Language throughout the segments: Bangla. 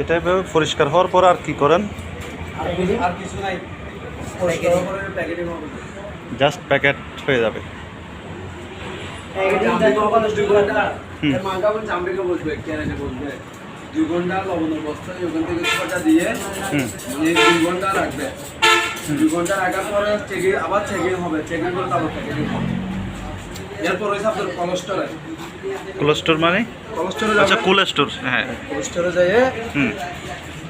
এটা এভাবে পরিষ্কার হওয়ার পর আর কি করেন? জাস্ট প্যাকেট হয়ে যাবে। দুই ঘণ্টা লবণ বস্তা ওখান থেকে দিয়ে ঘণ্টা রাখবে ঘণ্টা রাখার পরে চেকিং আবার চেকিং হবে চেকিং করে তারপর হবে এরপর হয়েছে আপনার মানে? কোলেস্টোরে আচ্ছা কোল্ড স্টোর হ্যাঁ। কোলেস্টোরে যেয়ে হুম।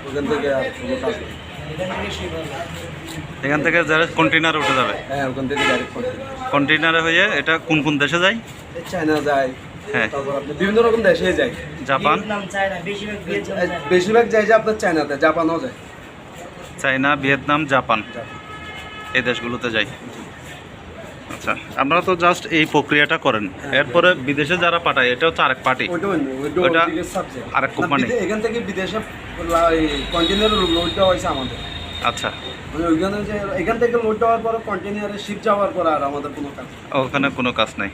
ওখান থেকে আর কোনো কাজ নেই। এখান থেকে যারা কন্টেনার উঠে যাবে। হ্যাঁ ওখান থেকে ডাইরেক্ট কন্টেনারে হয়ে এটা কোন কোন দেশে যায়? চায়না যায় হ্যাঁ। তারপর বিভিন্ন রকম দেশে যায়। জাপান? ভিয়েতনাম বেশিরভাগ যায়। যে আপনার চায়নাতে জাপানও যায়। China Vietnam Japan. জাপান। এই দেশগুলোতে যায়। আচ্ছা আপনারা তো জাস্ট এই প্রক্রিয়াটা করেন। এরপরে বিদেশে যারা পাঠায় এটা হচ্ছে আরেক পার্টি। subject। আরেক কোম্পানি এখান থেকে বিদেশে কন্টেনার লোডটা হয়েছে আমাদের। আচ্ছা। মানে ওইখানে যে এখান থেকে লোড দেওয়ার পরে কন্টেনারে শিপ যাওয়ার পর আর আমাদের কোনো কাজ ওখানে কোনো কাজ নাই।